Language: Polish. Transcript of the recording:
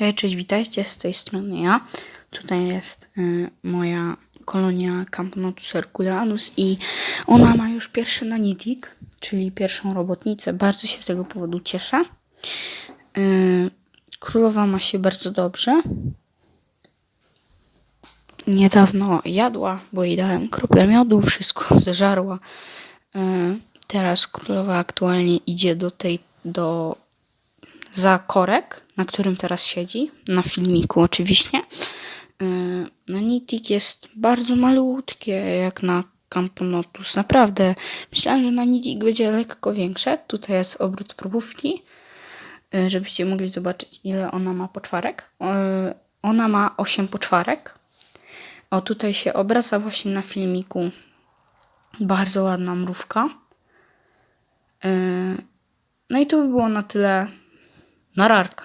Hej, cześć, witajcie, z tej strony ja. Tutaj jest y, moja kolonia Campnotus herculanus i ona ma już pierwszy nanitik, czyli pierwszą robotnicę. Bardzo się z tego powodu cieszę. Y, królowa ma się bardzo dobrze. Niedawno jadła, bo jej dałem kroplę miodu, wszystko zeżarła. Y, teraz królowa aktualnie idzie do tej, do za korek, na którym teraz siedzi, na filmiku oczywiście. Yy, Nanitik jest bardzo malutkie, jak na Camponotus. Naprawdę, myślałem, że Nanitik będzie lekko większe. Tutaj jest obrót probówki, yy, żebyście mogli zobaczyć, ile ona ma poczwarek. Yy, Ona ma 8 poczwarek. O, tutaj się obraca właśnie na filmiku. Bardzo ładna mrówka. No i to by było na tyle. Нарарка.